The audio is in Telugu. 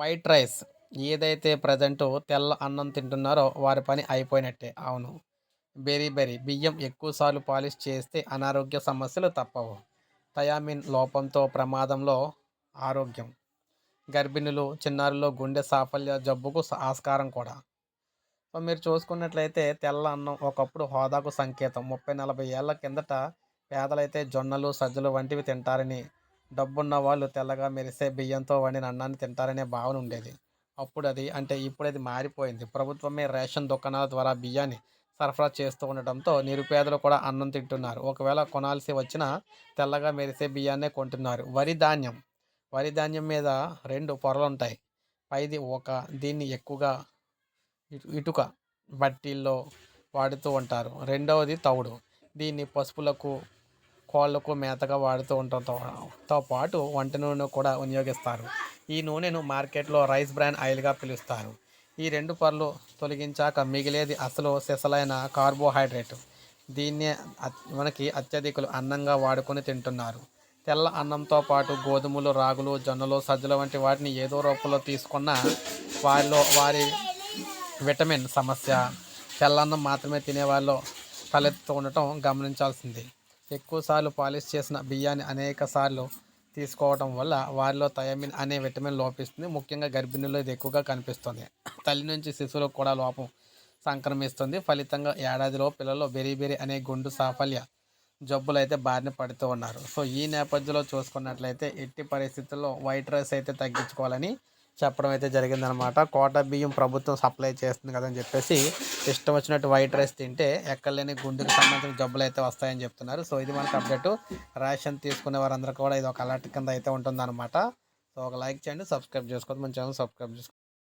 వైట్ రైస్ ఏదైతే ప్రజెంట్ తెల్ల అన్నం తింటున్నారో వారి పని అయిపోయినట్టే. అవును. బెరీ బెరీ బియ్యం ఎక్కువసార్లు పాలిష్ చేస్తే అనారోగ్య సమస్యలు తప్పవు. థయామిన్ లోపంతో ప్రమాదంలో ఆరోగ్యం. గర్భిణులు చిన్నారుల్లో గుండె సాఫల్య జబ్బుకు ఆస్కారం కూడా. సో మీరు చూసుకున్నట్లయితే తెల్ల అన్నం ఒకప్పుడు హోదాకు సంకేతం. ముప్పై నలభై ఏళ్ళ కిందట పేదలైతే జొన్నలు సజ్జలు వంటివి తింటారని డబ్బున్న వాళ్ళు తెల్లగా మెరిసే బియ్యంతో వండిన అన్నాన్ని తింటారనే భావన ఉండేది. అప్పుడు అది అంటే ఇప్పుడు అది మారిపోయింది. ప్రభుత్వమే రేషన్ దుకాణాల ద్వారా బియ్యాన్ని సరఫరా చేస్తూ ఉండటంతో నిరుపేదలు కూడా అన్నం తింటున్నారు. ఒకవేళ కొనాల్సి వచ్చినా తెల్లగా మెరిసే బియ్యాన్నే కొంటున్నారు. వరి ధాన్యం. వరి ధాన్యం మీద రెండు పొరలు ఉంటాయి. పైది ఒక దీన్ని ఎక్కువగా ఇటు- ఇటుక బట్టీల్లో వాడుతూ ఉంటారు. రెండవది తవుడు. దీన్ని పసుపులకు కోళ్ళకు మేతగా వాడుతూ ఉండటంతో తో పాటు వంట నూనె కూడా వినియోగిస్తారు. ఈ నూనెను మార్కెట్లో రైస్ బ్రాన్ ఆయిల్గా పిలుస్తారు. ఈ రెండు పొరలు తొలగించాక మిగిలేది అసలు సెసలైన కార్బోహైడ్రేట్. దీన్నే మనకి అత్యధికులు అన్నంగా వాడుకొని తింటున్నారు. తెల్ల అన్నంతో పాటు గోధుమలు రాగులు జొన్నలు సజ్జలు వంటి వాటిని ఏదో రూపంలో తీసుకున్న వారిలో వారి విటమిన్ సమస్య. తెల్లన్నం మాత్రమే తినే వాళ్ళు తలెత్తుతూ ఉండటం గమనించాల్సింది. ఎక్కువసార్లు పాలిష్ చేసిన బియ్యాన్ని అనేక సార్లు తీసుకోవడం వల్ల వారిలో థయమిన్ అనే విటమిన్ లోపిస్తుంది. ముఖ్యంగా గర్భిణుల్లో ఇది ఎక్కువగా కనిపిస్తుంది. తల్లి నుంచి శిశువులకు కూడా లోపం సంక్రమిస్తుంది. ఫలితంగా ఏడాదిలో పిల్లల్లో బెరీ బెరీ అనే గుండు సాఫల్య జబ్బులు అయితే బారిన పడుతూ ఉన్నారు. సో ఈ నేపథ్యంలో చూసుకున్నట్లయితే ఎట్టి పరిస్థితుల్లో వైట్ రైస్ అయితే తగ్గించుకోవాలని చెప్పడం అయితే జరిగిందనమాట. కోట బియ్యం ప్రభుత్వం సప్లై చేస్తుంది కదని చెప్పేసి ఇష్టం వచ్చినట్టు వైట్ రైస్ తింటే ఎక్కడలేని గుండెకు సంబంధించిన జబ్బులు అయితే వస్తాయని చెప్తున్నారు. సో ఇది మనకు అప్డేట్ రేషన్ తీసుకునే వారందరూ కూడా ఇది ఒక అలర్ట్ కింద అయితే ఉంటుందన్నమాట. సో ఒక లైక్ చేయండి సబ్స్క్రైబ్ చేసుకోవద్దు మన ఛానల్ సబ్స్క్రైబ్ చేసుకోండి